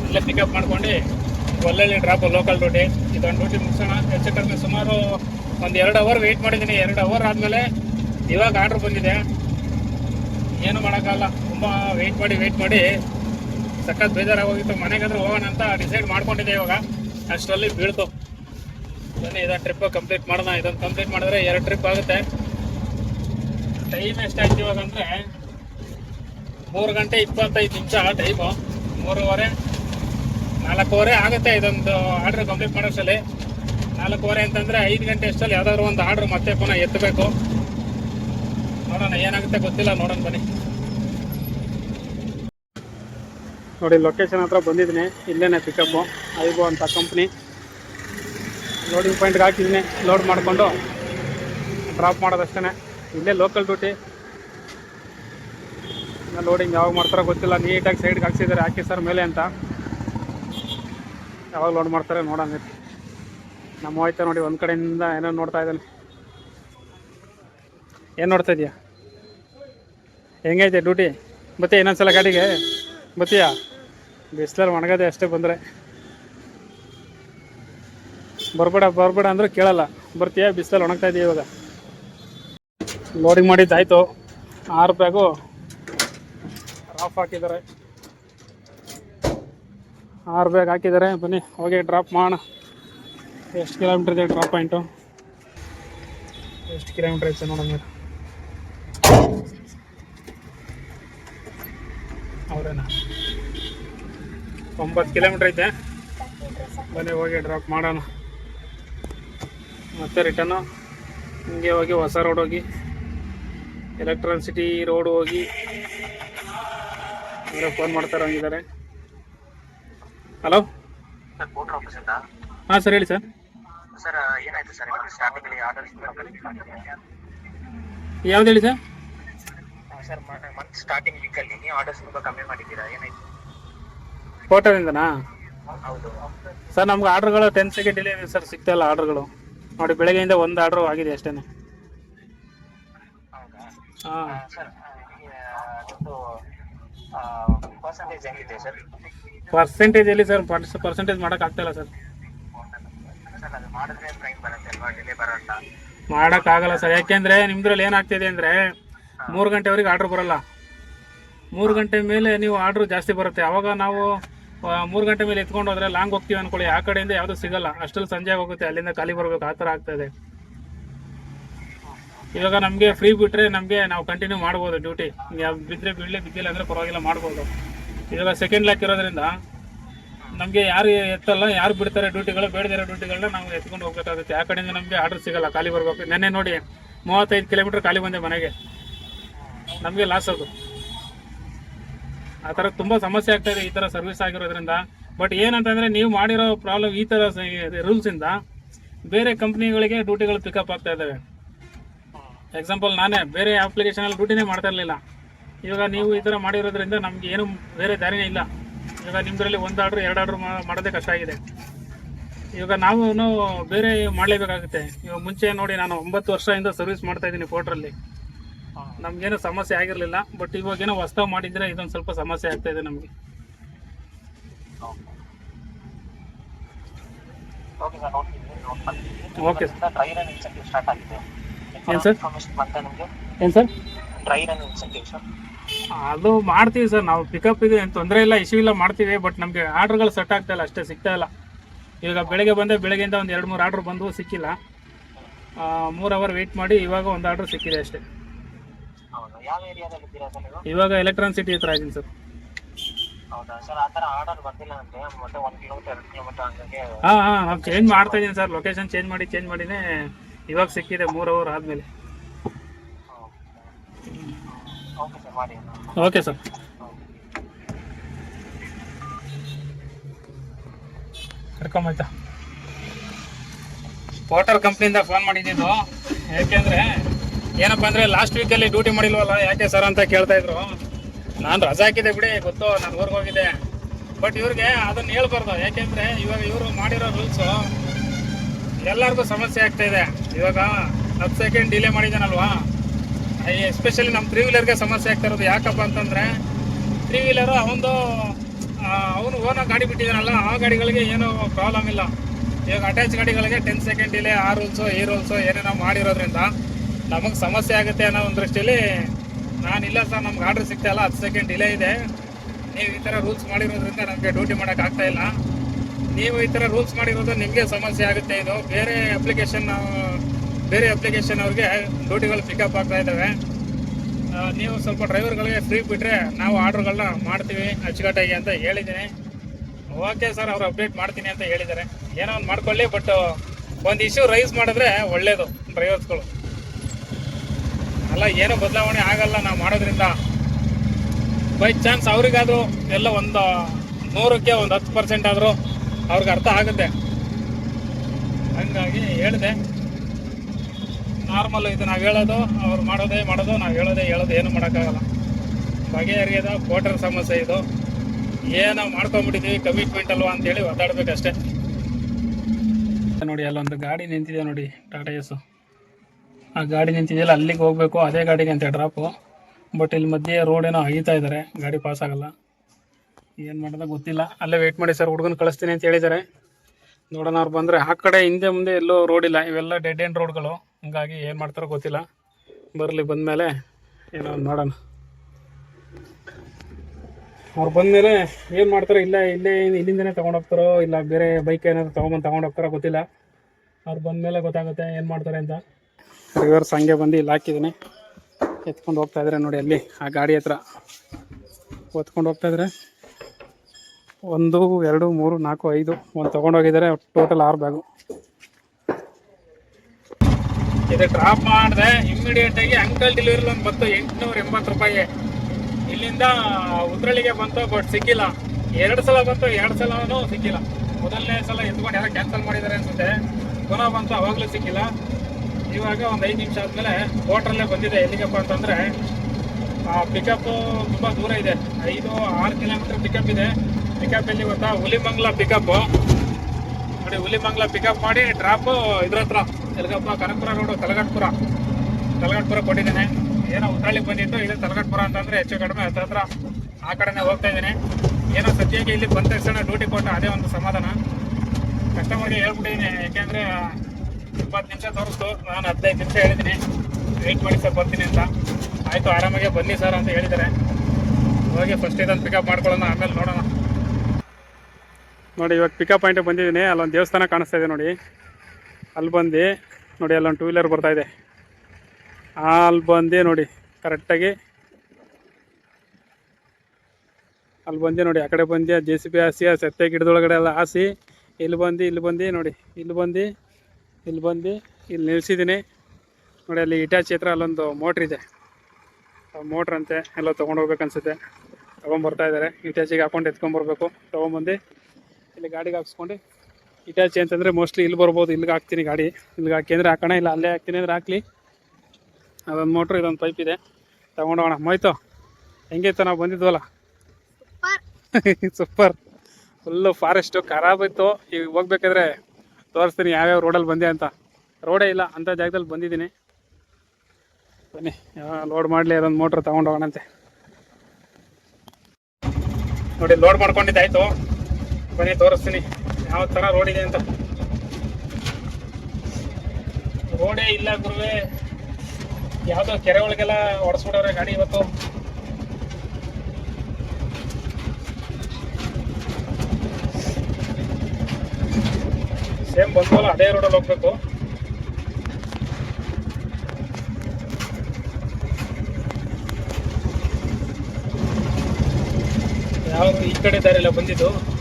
ಅಲ್ಲೇ ಪಿಕಪ್ ಮಾಡ್ಕೊಂಡು ಒಳ್ಳೊಳ್ಳೆ ಡ್ರಾಪ್ ಲೋಕಲ್ ಡ್ಯೂಟಿ ಇದೊಂದು ಡ್ಯೂಟಿ ಮುಗಿಸೋಣ. ಹೆಚ್ಚು ಕಡಿಮೆ ಸುಮಾರು ಒಂದು ಎರಡು ಅವರ್ ವೇಟ್ ಮಾಡಿದ್ದೀನಿ ಎರಡು ಅವರ್ ಆದಮೇಲೆ ಇವಾಗ ಆರ್ಡ್ರ್ ಬಂದಿದೆ. ಏನು ಮಾಡೋಕ್ಕಲ್ಲ ತುಂಬ ವೆಯ್ಟ್ ಮಾಡಿ ವೆಯ್ಟ್ ಮಾಡಿ. ಸಖತ್ ಬೇಜಾರಾಗೋಗಿತ್ತು. ಮನೆಗಾದ್ರೂ ಹೋಗೋಣ ಅಂತ ಡಿಸೈಡ್ ಮಾಡ್ಕೊಂಡಿದ್ದೆ ಇವಾಗ. ಅಷ್ಟರಲ್ಲಿ ಬೀಳ್ತು. ಬನ್ನಿ, ಇದೊಂದು ಟ್ರಿಪ್ ಕಂಪ್ಲೀಟ್ ಮಾಡೋಣ. ಇದೊಂದು ಕಂಪ್ಲೀಟ್ ಮಾಡಿದ್ರೆ ಎರಡು ಟ್ರಿಪ್ ಆಗುತ್ತೆ. ಟೈಮ್ ಎಷ್ಟಾಯ್ತು ಇವಾಗ ಅಂದರೆ ಮೂರು ಗಂಟೆ ಇಪ್ಪತ್ತೈದು ನಿಮಿಷ ಟೈಮು ಮೂರುವರೆ, ನಾಲ್ಕೂವರೆ ಆಗುತ್ತೆ ಇದೊಂದು ಆರ್ಡ್ರ್ ಕಂಪ್ಲೀಟ್ ಮಾಡೋಷ್ಟರಲ್ಲಿ. ನಾಲ್ಕೂವರೆ ಅಂತಂದರೆ ಐದು ಗಂಟೆ ಅಷ್ಟರಲ್ಲಿ ಯಾವ್ದಾದ್ರು ಒಂದು ಆರ್ಡರ್ ಮತ್ತೆ ಪುನಃ ಎತ್ತಬೇಕು. ನೋಡೋಣ, ಏನಾಗುತ್ತೆ ಗೊತ್ತಿಲ್ಲ, ನೋಡೋಣ ಬನ್ನಿ. ನೋಡಿ ಲೊಕೇಶನ್ ಹತ್ರ ಬಂದಿದ್ದೀನಿ. ಇಲ್ಲೇನೆ ಪಿಕಪ್ಪು ಐಬೋ ಅಂತ ಕಂಪ್ನಿ ಲೋಡಿಂಗ್ ಪಾಯಿಂಟ್ಗೆ ಹಾಕಿದ್ದೀನಿ. ಲೋಡ್ ಮಾಡಿಕೊಂಡು ಡ್ರಾಪ್ ಮಾಡೋದಷ್ಟೇ ಇಲ್ಲೇ ಲೋಕಲ್ ಡ್ಯೂಟಿ ಲೋಡಿಂಗ್ ಯಾವಾಗ ಮಾಡ್ತಾರೋ ಗೊತ್ತಿಲ್ಲ. ನೀಟಾಗಿ ಸೈಡ್ಗೆ ಹಾಕ್ಸಿದ್ದಾರೆ, ಹಾಕಿ ಸರ್ ಮೇಲೆ ಅಂತ. ಯಾವಾಗ ಲೋಡ್ ಮಾಡ್ತಾರೆ ನೋಡೋಣ. ನಮ್ಮ ಹೋಯ್ತಾ ನೋಡಿ, ಒಂದು ಕಡೆಯಿಂದ ಏನೋ ನೋಡ್ತಾ ಇದ್ದಾನೆ. ಏನು ನೋಡ್ತಾ ಇದೀಯಾ? ಹೆಂಗೈತೆ ಡ್ಯೂಟಿ? ಮತ್ತೆ ಇನ್ನೊಂದ್ಸಲ ಗಾಡಿಗೆ? ಬತ್ತೀಯಾ? ಬಿಸಿಲಲ್ಲಿ ಒಣಗದೆ ಅಷ್ಟೇ ಬಂದರೆ. ಬರ್ಬೇಡ ಬರ್ಬೇಡ ಅಂದ್ರೆ ಕೇಳಲ್ಲ. ಬರ್ತೀಯಾ? ಬಿಸಿಲಲ್ಲಿ ಒಣಗ್ತಾ ಇದೀಯ ಇವಾಗ? ಲೋಡಿಂಗ್ ಮಾಡಿದ್ದಾಯ್ತು ಆರು ಬ್ಯಾಗು. ರಾಫ್ ಹಾಕಿದ್ದಾರೆ. ಆರು ಬ್ಯಾಗ್ ಹಾಕಿದ್ದಾರೆ. ಬನ್ನಿ, ಹೋಗಿ ಡ್ರಾಪ್ ಮಾಡೋಣ. ಎಷ್ಟು ಕಿಲೋಮೀಟ್ರ್ ಇದೆ ಡ್ರಾಪ್ ಪಾಯಿಂಟು ಎಷ್ಟು ಕಿಲೋಮೀಟ್ರ್ ಐತೆ ನೋಡೋಣ ಅವರೇನಾ? ಒಂಬತ್ತು ಕಿಲೋಮೀಟ್ರ್ ಐತೆ. ಬನ್ನಿ ಹೋಗಿ ಡ್ರಾಪ್ ಮಾಡೋಣ. ಮತ್ತೆ ರಿಟರ್ನು ಹಿಂಗೆ ಹೋಗಿ ಹೊಸ ರೋಡ್ ಹೋಗಿ. ಎಲೆಕ್ಟ್ರಾನ್ಸಿಟಿ ರೋಡ್ ಹೋಗಿ. ಫೋನ್ ಮಾಡ್ತಾರೆ ಹಂಗಿದ್ದಾರೆ ಹಲೋ ಸರ್ ಫೋಟೋ ಆಫೀಸಿಂದ ಹಾಂ ಸರ್ ಹೇಳಿ ಸರ್ ಸರ್ ಏನಾಯ್ತು ಸರ್ ಸ್ಟಾರ್ಟಿಂಗ್ ಆರ್ಡರ್ಸ್ ಯಾವ್ದು ಹೇಳಿ ಸರ್ ಸರ್ ಮಂತ್ ಸ್ಟಾರ್ಟಿಂಗ್ ವೀಕಲ್ಲಿ ನೀವು ಆರ್ಡರ್ಸ್ ತುಂಬ ಕಮ್ಮಿ ಮಾಡಿದ್ದೀರಾ? ಏನಾಯ್ತು? ಹೋಟೆಲಿಂದನಾ ಹೌದು. ಸರ್ ನಮ್ಗೆ ಆರ್ಡ್ರ್ಗಳು ಟೆನ್ ಸೆಕೆಂಡ್ ಡಿಲೇ ಇದೆ ಸರ್ ಸಿಗ್ತಾ ಇಲ್ಲ ಆರ್ಡ್ರ್ಗಳು. ನೋಡಿ ಬೆಳಗ್ಗೆಯಿಂದ ಒಂದು ಆರ್ಡ್ರ್ ಆಗಿದೆ ಅಷ್ಟೇ ಹೌದಾ? ಹಾಂ. ಸರ್ ಪರ್ಸೆಂಟೇಜ್ ಪರ್ಸಂಟೇಜ್ ಹೆಂಗಿದೆ ಸರ್ ಪರ್ಸೆಂಟೇಜ್ ಎಲ್ಲಿ ಸರ್ ಪರ್ಸೆಂಟೇಜ್ ಮಾಡೋಕ್ಕಾಗ್ತಾಯಿಲ್ಲ ಸರ್ ಸರ್ ಅದು ಮಾಡಿದ್ರೆ ಪ್ರೈಮ್ ಬರುತ್ತೆ ಅಲ್ವಾ ಡಿಲೇ ಬರಲ್ಲ ಮಾಡೋಕ್ಕಾಗಲ್ಲ ಸರ್. ಯಾಕೆಂದರೆ ನಿಮ್ದ್ರಲ್ಲಿ ಏನಾಗ್ತಿದೆ ಅಂದರೆ ಮೂರು ಗಂಟೆವರೆಗೆ ಆರ್ಡ್ರ್ ಬರಲ್ಲ. ಮೂರು ಗಂಟೆ ಮೇಲೆ ನೀವು ಆರ್ಡ್ರ್ ಜಾಸ್ತಿ ಬರುತ್ತೆ. ಅವಾಗ ನಾವು ಮೂರು ಗಂಟೆ ಮೇಲೆ ಎತ್ಕೊಂಡು ಹೋದ್ರೆ ಲಾಂಗ್ ಹೋಗ್ತೀವಿ ಅನ್ಕೊಳ್ಳಿ. ಆ ಕಡೆಯಿಂದ ಯಾವುದು ಸಿಗಲ್ಲ. ಅಷ್ಟಲ್ಲಿ ಸಂಜೆ ಹೋಗುತ್ತೆ ಅಲ್ಲಿಂದ ಖಾಲಿ ಬರಬೇಕು. ಆ ಥರ ಆಗ್ತದೆ ಇವಾಗ ನಮಗೆ ಫ್ರೀ ಬಿಟ್ಟರೆ ನಮಗೆ ನಾವು ಕಂಟಿನ್ಯೂ ಮಾಡ್ಬೋದು ಡ್ಯೂಟಿ ಬಿದ್ದರೆ ಬೀಳಲಿ ಬಿದ್ದಿಲ್ಲ ಅಂದರೆ ಪರವಾಗಿಲ್ಲ ಮಾಡ್ಬೋದು. ಇವಾಗ ಸೆಕೆಂಡ್ ಲ್ಯಾಕ್ ಇರೋದ್ರಿಂದ ನಮಗೆ ಯಾರು ಎತ್ತಲ್ಲ, ಯಾರು ಬಿಡ್ತಾರೆ ಡ್ಯೂಟಿಗಳು ಬೇಡದಿರೋ ಡ್ಯೂಟಿಗಳನ್ನ ನಾವು ಎತ್ಕೊಂಡು ಹೋಗ್ಬೇಕಾಗುತ್ತೆ. ಆ ಕಡೆಯಿಂದ ನಮಗೆ ಆರ್ಡರ್ ಸಿಗಲ್ಲ, ಖಾಲಿ ಬರಬೇಕು. ನೆನ್ನೆ ನೋಡಿ ಮೂವತ್ತೈದು ಕಿಲೋಮೀಟ್ರ್ ಖಾಲಿ ಬಂದೆ ಮನೆಗೆ. ನಮಗೆ ಲಾಸ್ ಅದು. ಆ ಥರ ತುಂಬ ಸಮಸ್ಯೆ ಆಗ್ತಾ ಈ ಥರ ಸರ್ವಿಸ್ ಆಗಿರೋದ್ರಿಂದ. ಬಟ್ ಏನಂತಂದರೆ ನೀವು ಮಾಡಿರೋ ಪ್ರಾಬ್ಲಮ್ ಈ ಥರ ರೂಲ್ಸಿಂದ ಬೇರೆ ಕಂಪ್ನಿಗಳಿಗೆ ಡ್ಯೂಟಿಗಳು ಪಿಕಪ್ ಆಗ್ತಾ ಇದ್ದಾವೆ. ಎಕ್ಸಾಂಪಲ್ ನಾನೇ, ಬೇರೆ ಅಪ್ಲಿಕೇಶನಲ್ಲಿ ಡ್ಯೂಟಿನೇ ಮಾಡ್ತಾ ಇರಲಿಲ್ಲ. ಇವಾಗ ನೀವು ಈ ಥರ ಮಾಡಿರೋದ್ರಿಂದ ನಮ್ಗೆ ಏನು ಬೇರೆ ದಾರಿನೇ ಇಲ್ಲ. ಇವಾಗ ನಿಮ್ಮದ್ರಲ್ಲಿ ಒಂದು ಆರ್ಡ್ರ್ ಎರಡು ಆರ್ಡ್ರ್ ಮಾಡೋದೇ ಕಷ್ಟ ಆಗಿದೆ. ಇವಾಗ ನಾವು ಬೇರೆ ಮಾಡಲೇಬೇಕಾಗುತ್ತೆ. ಇವಾಗ ಮುಂಚೆ ನೋಡಿ ನಾನು ಒಂಬತ್ತು ವರ್ಷದಿಂದ ಸರ್ವಿಸ್ ಮಾಡ್ತಾ ಇದ್ದೀನಿ ಪೋರ್ಟ್ರಲ್ಲಿ ನಮಗೇನು ಸಮಸ್ಯೆ ಆಗಿರಲಿಲ್ಲ ಬಟ್ ಇವಾಗ ಏನೋ ಮಾಡಿದರೆ ಇದೊಂದು ಸ್ವಲ್ಪ ಸಮಸ್ಯೆ ಆಗ್ತಾಯಿದೆ ಇದೆ ನಮಗೆ. ಓಕೆ ಸರ್ ಏನು ನೋಟ್ ಮಾಡ್ತೀನಿ okay dry run incentive start ಆಗಿದೆ. ಏನ್ ಸರ್? ಏನು sir dry run incentive sir ಅದು ಮಾಡ್ತೀವಿ ಸರ್ ನಾವು ಪಿಕಪ್ಪಿಗೆ ಏನು ತೊಂದರೆ ಇಲ್ಲ ಇಶ್ಯೂ ಇಲ್ಲ ಮಾಡ್ತೀವಿ ಬಟ್ ನಮಗೆ ಆರ್ಡ್ರ್ಗಳು ಸೆಟ್ ಆಗ್ತಾ ಇಲ್ಲ ಅಷ್ಟೇ ಸಿಗ್ತಾ ಇಲ್ಲ. ಇವಾಗ ಬೆಳಗ್ಗೆ ಬಂದೆ ಬೆಳಗ್ಗೆಯಿಂದ ಒಂದು ಎರಡು ಮೂರು ಆರ್ಡ್ರ್ ಬಂದು ಸಿಕ್ಕಿಲ್ಲ. ಮೂರು ಅವರ್ ವೆಯ್ಟ್ ಮಾಡಿ ಇವಾಗ ಒಂದು ಆರ್ಡ್ರ್ ಸಿಕ್ಕಿದೆ ಅಷ್ಟೇ. ಇವಾಗ ಎಲೆಕ್ಟ್ರಾನ್ ಸಿಟಿ ಹತ್ರ ಇದ್ದೀನಿ ಸರ್. ಹಾಂ ಹಾಂ ನಾವು ಚೇಂಜ್ ಮಾಡ್ತಾ ಇದ್ದೀನಿ ಸರ್. ಲೊಕೇಶನ್ ಚೇಂಜ್ ಮಾಡಿ ಚೇಂಜ್ ಮಾಡಿನೇ ಇವಾಗ ಸಿಕ್ಕಿದೆ ಮೂರು ಅವರ್ ಆದಮೇಲೆ. ಓಕೆ ಸರ್ ಮಾಡಿ ಓಕೆ ಸರ್ ಕರ್ಕೊಂಬಾಯ್ತಾ ಕಂಪ್ನಿಯಿಂದ ಫೋನ್ ಮಾಡಿದ್ದು. ಯಾಕೆಂದ್ರೆ, ಏನಪ್ಪ ಅಂದರೆ ಲಾಸ್ಟ್ ವೀಕಲ್ಲಿ ಡ್ಯೂಟಿ ಮಾಡಿಲ್ವಲ್ಲ, ಯಾಕೆ ಸರ್ ಅಂತ ಕೇಳ್ತಾ ಇದ್ರು. ನಾನು ರಜಾ ಹಾಕಿದ್ದೆ ಬಿಡಿ, ಗೊತ್ತು, ನಾನು ಊರಿಗೆ ಹೋಗಿದ್ದೆ. ಬಟ್ ಇವ್ರಿಗೆ ಅದನ್ನ ಹೇಳ್ಬಾರ್ದು. ಯಾಕೆಂದ್ರೆ, ಇವಾಗ ಇವರು ಮಾಡಿರೋ ರೂಲ್ಸು ಎಲ್ಲರಿಗೂ ಸಮಸ್ಯೆ ಆಗ್ತಾ ಇದೆ. ಇವಾಗ ಹತ್ತು ಸೆಕೆಂಡ್ ಡಿಲೇ ಮಾಡಿದ್ದಾನಲ್ವಾ ಎಸ್ಪೆಷಲಿ ನಮ್ಮ ತ್ರೀ ವೀಲರ್ಗೆ ಸಮಸ್ಯೆ ಆಗ್ತಾ ಇರೋದು ಯಾಕಪ್ಪ ಅಂತಂದ್ರೆ ತ್ರೀ ವೀಲರು ಅವನು ಅವನು ಓನಾಗಿ ಗಾಡಿ ಬಿಟ್ಟಿದ್ದಾನಲ್ಲ, ಆ ಗಾಡಿಗಳಿಗೆ ಏನೂ ಪ್ರಾಬ್ಲಮ್ ಇಲ್ಲ. ಇವಾಗ ಅಟ್ಯಾಚ್ ಗಾಡಿಗಳಿಗೆ ಟೆನ್ ಸೆಕೆಂಡ್ ಇಲ್ಲೇ ಆ ರೂಲ್ಸು ಈ ರೂಲ್ಸು ಏನೇನೋ ಮಾಡಿರೋದ್ರಿಂದ ನಮಗೆ ಸಮಸ್ಯೆ ಆಗುತ್ತೆ ಅನ್ನೋ ಒಂದು ದೃಷ್ಟಿಯಲ್ಲಿ ನಾನಿಲ್ಲ ಸರ್, ನಮ್ಗೆ ಆರ್ಡ್ರ್ ಸಿಗ್ತಾ ಇಲ್ಲ, ಹತ್ತು ಸೆಕೆಂಡ್ ಡಿಲೇ ಇದೆ. ನೀವು ಈ ಥರ ರೂಲ್ಸ್ ಮಾಡಿರೋದ್ರಿಂದ ನಮಗೆ ಡ್ಯೂಟಿ ಮಾಡೋಕ್ಕಾಗ್ತಾ ಇಲ್ಲ. ನೀವು ಈ ಥರ ರೂಲ್ಸ್ ಮಾಡಿರೋದು ನಿಮಗೆ ಸಮಸ್ಯೆ ಆಗುತ್ತೆ, ಇದು ಬೇರೆ ಅಪ್ಲಿಕೇಶನ್ ಬೇರೆ ಅಪ್ಲಿಕೇಶನ್ ಅವ್ರಿಗೆ ಡ್ಯೂಟಿಗಳು ಪಿಕಪ್ ಆಗ್ತಾ ಇದ್ದಾವೆ. ನೀವು ಸ್ವಲ್ಪ ಡ್ರೈವರ್ಗಳಿಗೆ ಫ್ರೀ ಬಿಟ್ಟರೆ ನಾವು ಆರ್ಡ್ರ್ಗಳನ್ನ ಮಾಡ್ತೀವಿ ಅಚ್ಚುಕಟ್ಟಾಗಿ ಅಂತ ಹೇಳಿದ್ದೀನಿ. ಓಕೆ ಸರ್ ಅವ್ರು ಅಪ್ಡೇಟ್ ಮಾಡ್ತೀನಿ ಅಂತ ಹೇಳಿದ್ದಾರೆ. ಏನೋ ಒಂದು ಮಾಡ್ಕೊಳ್ಳಿ ಬಟ್ ಒಂದು ಇಶ್ಯೂ ರೈಸ್ ಮಾಡಿದ್ರೆ ಒಳ್ಳೇದು ಡ್ರೈವರ್ಸ್ಗಳು ಅಲ್ಲ, ಏನೂ ಬದಲಾವಣೆ ಆಗಲ್ಲ ನಾವು ಮಾಡೋದ್ರಿಂದ. ಬೈ ಚಾನ್ಸ್ ಅವ್ರಿಗಾದರೂ ಎಲ್ಲ ಒಂದು ನೂರಕ್ಕೆ ಒಂದು ಹತ್ತು ಪರ್ಸೆಂಟ್ ಆದರೂ ಅವ್ರಿಗೆ ಅರ್ಥ ಆಗುತ್ತೆ. ಹಂಗಾಗಿ ಹೇಳಿದೆ. ನಾರ್ಮಲ್ ಇದು ನಾವು ಹೇಳೋದು, ಅವ್ರು ಮಾಡೋದೇ ಮಾಡೋದು, ನಾವು ಹೇಳೋದೇ ಹೇಳೋದು, ಏನು ಮಾಡೋಕ್ಕಾಗಲ್ಲ. ಬಗೆಹರಿಯದ ವೋಟರ್ ಸಮಸ್ಯೆ ಇದು. ಏನೋ ಮಾಡ್ಕೊಂಬಿಟ್ಟಿದ್ದೀವಿ ಕಮಿಟ್ಮೆಂಟ್ ಅಲ್ವಾ ಅಂತೇಳಿ ಒದ್ದಾಡ್ಬೇಕಷ್ಟೇ. ನೋಡಿ, ಅಲ್ಲೊಂದು ಗಾಡಿ ನಿಂತಿದೆ ನೋಡಿ ಟಾಟಾ ಎಸ್ಸು ಆ ಗಾಡಿ ನಿಂತಿದೆಯಲ್ಲ, ಅಲ್ಲಿಗೆ ಹೋಗಬೇಕು, ಅದೇ ಗಾಡಿಗೆ ಅಂತ ಡ್ರಾಪು ಬಟ್ ಇಲ್ಲಿ ಮಧ್ಯೆ ರೋಡ್ ಏನೋ ಅಗಿತಾ ಇದ್ದಾರೆ ಗಾಡಿ ಪಾಸ್ ಆಗಲ್ಲ. ಏನು ಮಾಡೋದ ಗೊತ್ತಿಲ್ಲ. ಅಲ್ಲೇ ವೆಯ್ಟ್ ಮಾಡಿ ಸರ್ ಹುಡುಗನ ಕಳಿಸ್ತೀನಿ ಅಂತ ಹೇಳಿದ್ದಾರೆ. ನೋಡೋಣ ಅವ್ರು ಬಂದರೆ. ಆ ಕಡೆ ಹಿಂದೆ ಮುಂದೆ ಎಲ್ಲೋ ರೋಡ್ ಇಲ್ಲ, ಇವೆಲ್ಲ ಡೆಡ್ ಎಂಡ್ ರೋಡ್ಗಳು ಹಂಗಾಗಿ ಏನು ಮಾಡ್ತಾರೋ ಗೊತ್ತಿಲ್ಲ. ಬರಲಿ ಬಂದಮೇಲೆ ಏನೋ ಒಂದು ಮಾಡೋಣ. ಅವ್ರು ಬಂದಮೇಲೆ ಏನು ಮಾಡ್ತಾರೋ ಇಲ್ಲ, ಇಲ್ಲೇ ಇಲ್ಲಿಂದನೇ ತೊಗೊಂಡೋಗ್ತಾರೋ ಇಲ್ಲ ಬೇರೆ ಬೈಕ್ ಏನಾದರೂ ತೊಗೊಂಬಂದು ತೊಗೊಂಡೋಗ್ತಾರೋ ಗೊತ್ತಿಲ್ಲ. ಅವ್ರು ಬಂದಮೇಲೆ ಗೊತ್ತಾಗುತ್ತೆ ಏನು ಮಾಡ್ತಾರೆ ಅಂತ. ರಿವರ್ಸ್ ಹಂಗೆ ಬಂದು ಇಲ್ಲಿ ಹಾಕಿದ್ದೀನಿ. ಎತ್ಕೊಂಡು ಹೋಗ್ತಾ ಇದ್ದಾರೆ ನೋಡಿ ಅಲ್ಲಿ, ಆ ಗಾಡಿ ಹತ್ರ. ಹೊತ್ಕೊಂಡು ಹೋಗ್ತಾ ಇದ್ದಾರೆ. ಒಂದು, ಎರಡು, ಮೂರು, ನಾಲ್ಕು, ಐದು, ಒಂದು ತೊಗೊಂಡೋಗಿದ್ದಾರೆ ಟೋಟಲ್ ಆರು ಬ್ಯಾಗು ಇದು ಡ್ರಾಪ್ ಮಾಡಿದೆ ಇಮ್ಮಿಡಿಯೇಟ್ ಆಗಿ ಅಂಕಲ್ ಡೆಲಿವರಿ ಒಂದು ಬಂತು ಎಂಟುನೂರ ಎಂಬತ್ತು ರೂಪಾಯಿ. ಇಲ್ಲಿಂದ ಉದ್ರಳಿಗೆ ಬಂತು ಬಟ್ ಸಿಕ್ಕಿಲ್ಲ. ಎರಡು ಸಲ ಬಂತು, ಎರಡು ಸಲನೂ ಸಿಕ್ಕಿಲ್ಲ. ಮೊದಲನೇ ಸಲ ಎತ್ಕೊಂಡು ಯಾರೋ ಕ್ಯಾನ್ಸಲ್ ಮಾಡಿದ್ದಾರೆ ಅನ್ಸುತ್ತೆ. ಪುನಃ ಬಂತು, ಅವಾಗಲೂ ಸಿಕ್ಕಿಲ್ಲ. ಇವಾಗ ಒಂದು ಐದು ನಿಮಿಷ ಆದಮೇಲೆ ಹೋಟ್ರಲ್ಲೇ ಬಂದಿದೆ. ಎಲ್ಲಿಗಪ್ಪ ಅಂತಂದರೆ ಪಿಕಪ್ಪು ತುಂಬ ದೂರ ಇದೆ. ಐದು, ಆರು ಕಿಲೋಮೀಟರ್ ಪಿಕಪ್ ಇದೆ. ಪಿಕಪ್ ಎಲ್ಲಿ ಗೊತ್ತಾ? ಹುಲಿಮಂಗ್ಲ ಪಿಕಪ್ಪು ನೋಡಿ, ಹುಲಿಮಂಗ್ಲ ಪಿಕಪ್ ಮಾಡಿ ಡ್ರಾಪು ಇದ್ರ ಹತ್ರ. ಎಲ್ಗಪ್ಪ ಕನಕಪುರ ರೋಡು ತಲಗಟ್ಪುರ ತಲಗಟ್ಪುರ ಕೊಟ್ಟಿದ್ದೇನೆ. ಏನೋ ಉದ್ರಳ್ಳಿಗೆ ಬಂದಿತ್ತು ಇಲ್ಲಿ ತಲಗಟ್ಪುರ ಅಂತಂದ್ರೆ ಹೆಚ್ಚು ಕಡಿಮೆ ಹತ್ರ ಹತ್ರ ಆ ಕಡೆನೇ ಹೋಗ್ತಾ ಇದ್ದೀನಿ. ಏನೋ ಸದ್ಯಕ್ಕೆ ಇಲ್ಲಿ ಬಂದ ತಕ್ಷಣ ಡ್ಯೂಟಿ ಕೊಟ್ಟ ಅದೇ ಒಂದು ಸಮಾಧಾನ. ಕಸ್ಟಮರ್ಗೆ ಹೇಳ್ಬಿಟ್ಟಿದ್ದೀನಿ, ಯಾಕೆಂದರೆ ಇಪ್ಪತ್ತು ನಿಮಿಷ ತೋರಿಸ್ತು. ನಾನು ಹದಿನೈದು ನಿಮಿಷ ಹೇಳಿದ್ದೀನಿ. ವೆಯ್ಟ್ ಮಾಡಿ ಸರ್, ಬರ್ತೀನಿ ಅಂತ. ಆಯಿತು, ಆರಾಮಾಗೆ ಬನ್ನಿ ಸರ್ ಅಂತ ಹೇಳಿದ್ದಾರೆ. ಹೋಗಿ ಫಸ್ಟ್ ಇದನ್ನು ಪಿಕಪ್ ಮಾಡ್ಕೊಳ್ಳೋಣ, ಆಮೇಲೆ ನೋಡೋಣ. ನೋಡಿ, ಇವಾಗ ಪಿಕಪ್ ಪಾಯಿಂಟಿಗೆ ಬಂದಿದ್ದೀನಿ. ಅಲ್ಲೊಂದು ದೇವಸ್ಥಾನ ಕಾಣಿಸ್ತಾ ಇದೆ ನೋಡಿ. ಅಲ್ಲಿ ಬಂದು ನೋಡಿ ಅಲ್ಲೊಂದು ಟೂ ವೀಲರ್ ಬರ್ತಾ ಇದೆ. ಅಲ್ಲಿ ಬಂದು ನೋಡಿ ಕರೆಕ್ಟಾಗಿ ಅಲ್ಲಿ ಬಂದು ನೋಡಿ, ಆ ಕಡೆ ಬಂದು ಜೆ ಸಿ ಬಿ ಹಾಸಿ, ಆ ಸತ್ಯ ಗಿಡದೊಳಗಡೆ ಎಲ್ಲ ಹಾಸಿ, ಇಲ್ಲಿ ಬಂದು ಇಲ್ಲಿ ಬಂದು ನೋಡಿ, ಇಲ್ಲಿ ಬಂದು ಇಲ್ಲಿ ಬಂದು, ಇಲ್ಲಿ ನಿಲ್ಲಿಸಿದ್ದೀನಿ ನೋಡಿ, ಅಲ್ಲಿ ಇಟಾಚಿ ಹತ್ರ ಅಲ್ಲೊಂದು ಮೋಟ್ರ್ ಇದೆ. ಮೋಟ್ರ್ ಅಂತೆ ಎಲ್ಲ ತೊಗೊಂಡೋಗ್ಬೇಕು ಅನ್ಸುತ್ತೆ. ತೊಗೊಂಬರ್ತಾ ಇದ್ದಾರೆ. ಇಟಾಚಿಗೆ ಹಾಕೊಂಡು ಎತ್ಕೊಂಬರ್ಬೇಕು ತೊಗೊಂಬಂದು ಇಲ್ಲಿ ಗಾಡಿಗೆ ಹಾಕ್ಸ್ಕೊಂಡು ಇಟಾಚಿ ಅಂತಂದರೆ ಮೋಸ್ಟ್ಲಿ ಇಲ್ಲಿ ಬರ್ಬೋದು ಇಲ್ಲಿಗೆ ಹಾಕ್ತೀನಿ ಗಾಡಿ. ಇಲ್ಲಿಗೆ ಹಾಕಿ ಅಂದರೆ ಹಾಕೋಣ ಇಲ್ಲ ಅಲ್ಲೇ ಹಾಕ್ತೀನಿ ಅಂದ್ರೆ ಹಾಕ್ಲಿ. ಅದೊಂದು ಮೋಟ್ರ್ ಇದೊಂದು ಪೈಪ್ ಇದೆ. ಮೋಯ್ತು ಮೊಯ್ತು ಹೆಂಗಿತ್ತು ನಾವು ಬಂದಿದ್ವಲ್ಲ? ಸೂಪರ್ ಫುಲ್ಲು ಫಾರೆಸ್ಟು ಖರಾಬ್ ಇತ್ತು. ಈಗ ಹೋಗ್ಬೇಕಾದ್ರೆ ತೋರಿಸ್ತೀನಿ ಯಾವ್ಯಾವ ರೋಡಲ್ಲಿ ಬಂದೆ ಅಂತ. ರೋಡೇ ಇಲ್ಲ ಅಂಥ ಜಾಗದಲ್ಲಿ ಬಂದಿದ್ದೀನಿ. ಬನ್ನಿ ಲೋಡ್ ಮಾಡಲಿ ಅದೊಂದು ಮೋಟ್ರ್ ತೊಗೊಂಡೋಗೋಣಂತೆ ನೋಡಿ ಲೋಡ್ ಮಾಡ್ಕೊಂಡಿದ್ದಾಯ್ತು. ಬನ್ನಿ ತೋರಿಸ್ತೀನಿ. ಯಾವ ಥರ ರೋಡ್ ಇದೆ ಅಂತ. ರೋಡೇ ಇಲ್ಲ ಗುರುವೆ. ಯಾವುದೋ ಕೆರೆ ಒಳಗೆಲ್ಲ ಹೊಡ್ಸ್ಬಿಡವ್ರೆ ಗಾಡಿ ಇವತ್ತು. ಸೇಮ್ ಬಂದ್ವಲ್ಲ ಅದೇ ರೋಡಲ್ಲಿ ಹೋಗ್ಬೇಕು. ಯಾವುದು ಈ ಕಡೆ ದಾರಿಲ್ಲ ಬಂದಿದ್ದು.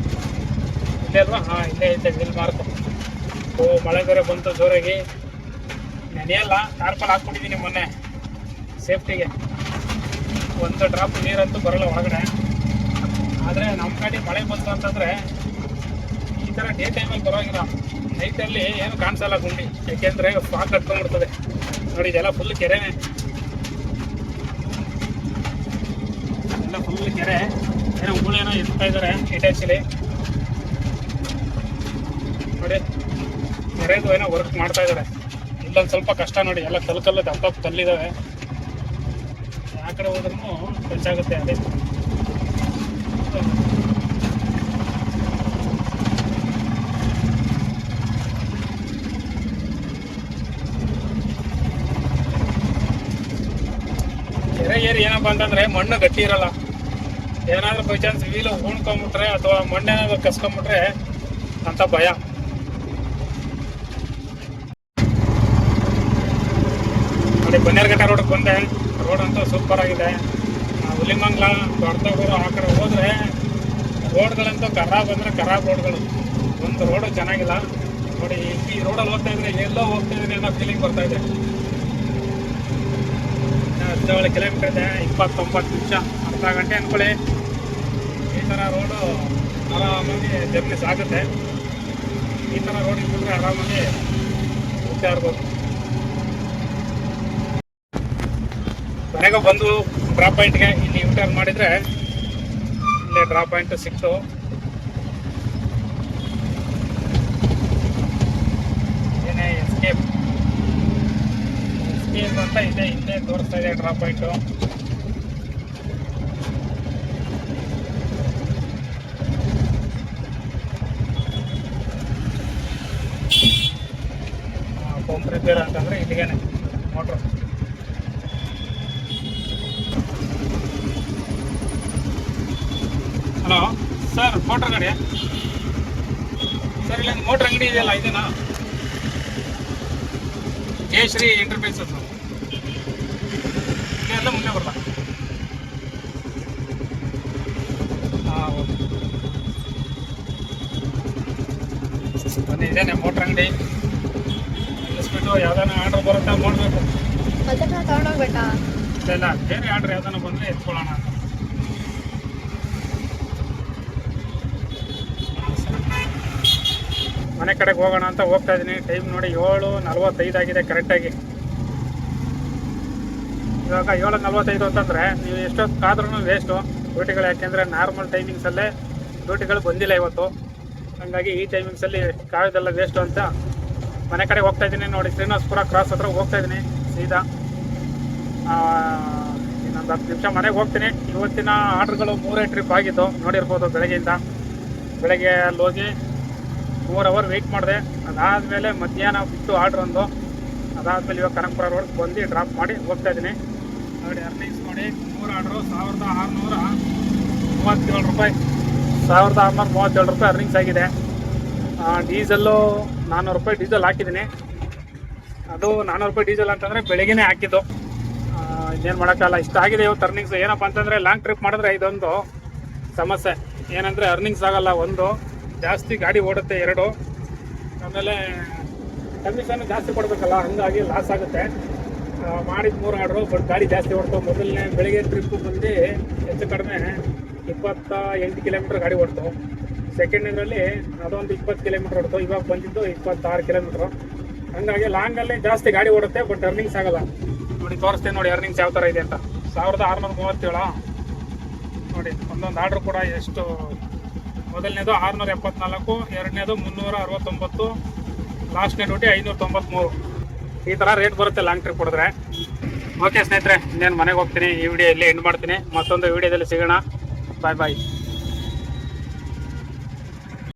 ಇಲ್ಲೇ ಅಲ್ವಾ? ಹಾಂ, ಇಲ್ಲೇ ಐತೆ ಮಾರ್ಕು ಓ, ಮಳೆ ಬೇರೆ ಬಂತು ಜೋರಾಗಿ. ನೆನೆಯಲ್ಲ ಟಾರ್ಪಲ್ ಹಾಕ್ಬಿಟ್ಟಿದ್ದೀನಿ ಮೊನ್ನೆ. ಸೇಫ್ಟಿಗೆ ಒಂದು ಡ್ರಾಪ್ ನೀರಂತೂ ಬರಲ್ಲ ಒಳಗಡೆ. ಆದರೆ ನಮ್ಮ ಕಡೆ ಮಳೆ ಬಂತು ಅಂತಂದರೆ ಈ ಥರ ಡೇ ಟೈಮಲ್ಲಿ ಬರೋಗಿಲ್ಲ ನೈಟಲ್ಲಿ ಏನು ಕಾಣಿಸಲ್ಲ ಗುಂಡಿ. ಯಾಕೆಂದರೆ ಫಾಗ್ ಕಟ್ಕೊಂಡ್ಬಿಡ್ತದೆ. ನೋಡಿ, ಇದೆಲ್ಲ ಫುಲ್ ಕೆರೆನೇ. ಎಲ್ಲ ಫುಲ್ ಕೆರೆ. ಏನೋ ಏನೋ ಇರ್ತಾ ಇದ್ದಾರೆ ಇಟಾಚಿಲಿ ನೋಡಿ ಕೆರೆದು ಏನೋ ವರ್ಕ್ ಮಾಡ್ತಾ ಇದ್ದಾರೆ ಇಲ್ಲೊಂದು ಸ್ವಲ್ಪ ಕಷ್ಟ ನೋಡಿ, ಎಲ್ಲ ಕಲ್ಲು ಕಲ್ಲು ದಪ್ಪ ಕಲ್ಲಿದ್ದಾವೆ ಆ ಕಡೆ ಹೋದ್ರೂ ಖರ್ಚಾಗುತ್ತೆ ಅದೇ. ಕೆರೆ ಏರಿ ಏನಪ್ಪ ಅಂತಂದ್ರೆ ಮಣ್ಣು ಗಟ್ಟಿ ಇರಲ್ಲ. ಏನಾದ್ರೂ ಬೈ ಚಾನ್ಸ್ ವೀಲು ಉಣ್ಕೊಂಬಿಟ್ರೆ ಅಥವಾ ಮಣ್ಣೇನಾದ್ರು ಕಸ್ಕೊಂಬಿಟ್ರೆ ಅಂತ ಭಯ. ನೋಡಿ ಬನ್ನೇರ್ಘಟ್ಟ ರೋಡ್ಗೆ ಬಂದೆ. ರೋಡ್ ಅಂತೂ ಸೂಪರ್ ಆಗಿದೆ. ಹುಲಿಮಂಗ್ಲ, ದೊಡ್ಡದೂರು ಆ ಕಡೆ ಹೋದ್ರೆ ರೋಡ್ಗಳಂತೂ ಖರಾಬ್ ಅಂದ್ರೆ ಖರಾಬ್ ರೋಡ್ಗಳು. ಒಂದು ರೋಡು ಚೆನ್ನಾಗಿಲ್ಲ. ನೋಡಿ, ಈ ರೋಡಲ್ಲಿ ಹೋಗ್ತಾ ಇದ್ರೆ ಎಲ್ಲೋ ಹೋಗ್ತಾ ಇದ್ರೆ ಅನ್ನೋ ಫೀಲಿಂಗ್ ಬರ್ತಾ ಇದೆ. ಹದಿನೇಳು ಕಿಲೋಮೀಟರ್ ಇದೆ, ಇಪ್ಪತ್ತೊಂಬತ್ತು ನಿಮಿಷ. ಅರ್ಧ ಗಂಟೆ ಅಂದ್ಕೊಳ್ಳಿ ಈ ಥರ ರೋಡು ಆರಾಮಾಗಿ ಜರ್ನಿ ಸಾಗುತ್ತೆ. ಈ ಥರ ರೋಡ್ ಇದ್ದರೆ ಆರಾಮಾಗಿ ಹೋಗ್ತಾ ಮನೆಗೆ ಬಂದು ಡ್ರಾಪ್ ಪಾಯಿಂಟ್ಗೆ ಇಲ್ಲಿ ಯೂಟರ್ನ್ ಮಾಡಿದರೆ ಇಲ್ಲೇ ಡ್ರಾಪ್ ಪಾಯಿಂಟ್ ಸಿಕ್ತು. ಏನೇ ಎಸ್ಕೇಪ್ ಎಸ್ಕೇಪ್ ಅಂತ ಇದೆ, ಇಲ್ಲೇ ತೋರಿಸ್ತಾ ಇದೆ ಡ್ರಾಪ್ ಪಾಯಿಂಟು ಪಂಪ್ ರಿಪೇರ್ ಅಂತಂದ್ರೆ ಇಲ್ಲಿಗೇನೆ ಮೋಟ್ರು ಹಲೋ ಸರ್ ಮೋಟ್ರ್ ಅಂಗಡಿ ಸರ್ ಇಲ್ಲೊಂದು ಮೋಟ್ರ್ ಅಂಗಡಿ ಇದೆಯಲ್ಲ ಇದೆನಾ? ಜಯಶ್ರೀ ಎಂಟರ್ಪ್ರೈಸಸ್ ಇಲ್ಲೆಲ್ಲ ಮುಂದೆ ಬರಲ್ಲ. ಹಾಂ ಓಕೆ. ಬನ್ನಿ ಇದೇನೆ ಮೋಟ್ರ್ ಅಂಗಡಿ. ನಿಲ್ಲಿಸ್ಬಿಟ್ಟು ಯಾವ್ದಾನ ಆರ್ಡ್ರ್ ಬರುತ್ತಾ ನೋಡಬೇಕು. ಇಲ್ಲ ಬೇರೆ ಆರ್ಡ್ರ್ ಯಾವ್ದಾನ ಬಂದರೆ ಎತ್ಕೊಳ್ಳೋಣ ಮನೆ ಕಡೆಗೆ ಹೋಗೋಣ ಅಂತ ಹೋಗ್ತಾ ಇದ್ದೀನಿ. ಟೈಮ್ ನೋಡಿ ಏಳು ನಲ್ವತ್ತೈದು ಆಗಿದೆ ಕರೆಕ್ಟಾಗಿ ಇವಾಗ ಏಳು ನಲ್ವತ್ತೈದು ಅಂತಂದರೆ ನೀವು ಎಷ್ಟೊತ್ತು ಕಾದ್ರೂ ವೇಸ್ಟು ಡ್ಯೂಟಿಗಳು ಯಾಕೆಂದರೆ ನಾರ್ಮಲ್ ಟೈಮಿಂಗ್ಸಲ್ಲೇ ಡ್ಯೂಟಿಗಳು ಬಂದಿಲ್ಲ ಇವತ್ತು. ಹಾಗಾಗಿ ಈ ಟೈಮಿಂಗ್ಸಲ್ಲಿ ಕಾಯೋದೆಲ್ಲ ವೇಸ್ಟು ಅಂತ ಮನೆ ಕಡೆ ಹೋಗ್ತಾ ಇದ್ದೀನಿ ನೋಡಿ. ಶ್ರೀನಿವಾಸಪುರ ಕ್ರಾಸ್ ಹತ್ರ ಹೋಗ್ತಾ ಇದ್ದೀನಿ, ಸೀದಾ. ಇನ್ನೊಂದು ಹತ್ತು ನಿಮಿಷ ಮನೆಗೆ ಹೋಗ್ತೀನಿ. ಇವತ್ತಿನ ಆರ್ಡ್ರ್ಗಳು ಮೂರೇ ಟ್ರಿಪ್ ಆಗಿತ್ತು ನೋಡಿರ್ಬೋದು ಬೆಳಗ್ಗೆಯಿಂದ. ಬೆಳಗ್ಗೆ ಅಲ್ಲಿ ಹೋಗಿ ಮೂರು ಅವರ್ ವೆಯ್ಟ್ ಮಾಡಿದೆ. ಅದಾದಮೇಲೆ ಮಧ್ಯಾಹ್ನ ಬಿಟ್ಟು ಆರ್ಡ್ರ್ ಒಂದು. ಅದಾದಮೇಲೆ ಇವಾಗ ಕನಕಪುರ ರೋಡ್ ಬಂದು ಡ್ರಾಪ್ ಮಾಡಿ ಹೋಗ್ತಾ ಇದ್ದೀನಿ. ನೋಡಿ ಅರ್ನಿಂಗ್ಸ್ ನೋಡಿ ಮೂರು ಆರ್ಡ್ರು ಸಾವಿರದ ಆರುನೂರ ಮೂವತ್ತೇಳು ರೂಪಾಯಿ. ಸಾವಿರದ ಆರುನೂರ ಮೂವತ್ತೇಳು ರೂಪಾಯಿ ಅರ್ನಿಂಗ್ಸ್ ಆಗಿದೆ. ಆ, ಡೀಸೆಲ್ಲು ನಾನ್ನೂರು ರೂಪಾಯಿ ಡೀಸೆಲ್ ಹಾಕಿದ್ದೀನಿ. ಅದು ನಾನ್ನೂರು ರೂಪಾಯಿ ಡೀಸೆಲ್ ಅಂತಂದರೆ ಬೆಳಗ್ಗೆನೇ ಹಾಕಿದ್ದು. ಇನ್ನೇನು ಮಾಡೋಕ್ಕಲ್ಲ. ಇಷ್ಟ ಆಗಿದೆ ಇವತ್ತು ಅರ್ನಿಂಗ್ಸ್ ಏನಪ್ಪ ಅಂತಂದರೆ ಲಾಂಗ್ ಟ್ರಿಪ್ ಮಾಡಿದ್ರೆ ಇದೊಂದು ಸಮಸ್ಯೆ. ಏನಂದರೆ ಅರ್ನಿಂಗ್ಸ್ ಆಗಲ್ಲ ಒಂದು. ಜಾಸ್ತಿ ಗಾಡಿ ಓಡುತ್ತೆ ಎರಡು. ಆಮೇಲೆ ಕಮಿಷನ್ ಜಾಸ್ತಿ ಕೊಡಬೇಕಲ್ಲ, ಹಂಗಾಗಿ ಲಾಸ್ ಆಗುತ್ತೆ. ಮಾಡಿದ ಮೂರು ಆರ್ಡ್ರು ಬಟ್ ಗಾಡಿ ಜಾಸ್ತಿ ಓಡ್ತು. ಮೊದಲನೇ ಬೆಳಿಗ್ಗೆ ಟ್ರಿಪ್ ಬಂದು ಹೆಚ್ಚು ಕಡಿಮೆ ಇಪ್ಪತ್ತ ಎಂಟು ಕಿಲೋಮೀಟ್ರ್ ಗಾಡಿ ಓಡ್ತು. ಸೆಕೆಂಡ್ ಇದರಲ್ಲಿ ಅದೊಂದು ಇಪ್ಪತ್ತು ಕಿಲೋಮೀಟ್ರ್ ಓಡ್ತು. ಇವಾಗ ಬಂದಿದ್ದು ಇಪ್ಪತ್ತಾರು ಕಿಲೋಮೀಟ್ರು ಹಂಗಾಗಿ ಲಾಂಗಲ್ಲಿ ಜಾಸ್ತಿ ಗಾಡಿ ಓಡುತ್ತೆ ಬಟ್ ಅರ್ನಿಂಗ್ಸ್ ಆಗಲ್ಲ. ನೋಡಿ, ತೋರಿಸ್ತೇನೆ ನೋಡಿ ಅರ್ನಿಂಗ್ಸ್ ಯಾವ ಥರ ಇದೆ ಅಂತ. ಸಾವಿರದ ಆರುನೂರ ಮೂವತ್ತೇಳು? ನೋಡಿ, ಒಂದೊಂದು ಆರ್ಡ್ರ್ ಕೂಡ ಎಷ್ಟು ಮೊದಲನೇದು ಆರುನೂರ ಎಪ್ಪತ್ನಾಲ್ಕು, ಎರಡನೇದು ಮುನ್ನೂರ ಅರವತ್ತೊಂಬತ್ತು ಲಾಸ್ಟ್ನೇ ಡ್ಯೂಟಿ ಐನೂರ ತೊಂಬತ್ಮೂರು. ಈ ಥರ ರೇಟ್ ಬರುತ್ತೆ ಲಾಂಗ್ ಟ್ರಿಪ್ ಹೊಡೆದ್ರೆ. ಓಕೆ ಸ್ನೇಹಿತರೆ, ಇನ್ನೇನು ಮನೆಗೆ ಹೋಗ್ತೀನಿ, ಈ ವಿಡಿಯೋ ಇಲ್ಲಿ ಎಂಡ್ ಮಾಡ್ತೀನಿ. ಮತ್ತೊಂದು ವಿಡಿಯೋದಲ್ಲಿ ಸಿಗೋಣ. ಬಾಯ್ ಬಾಯ್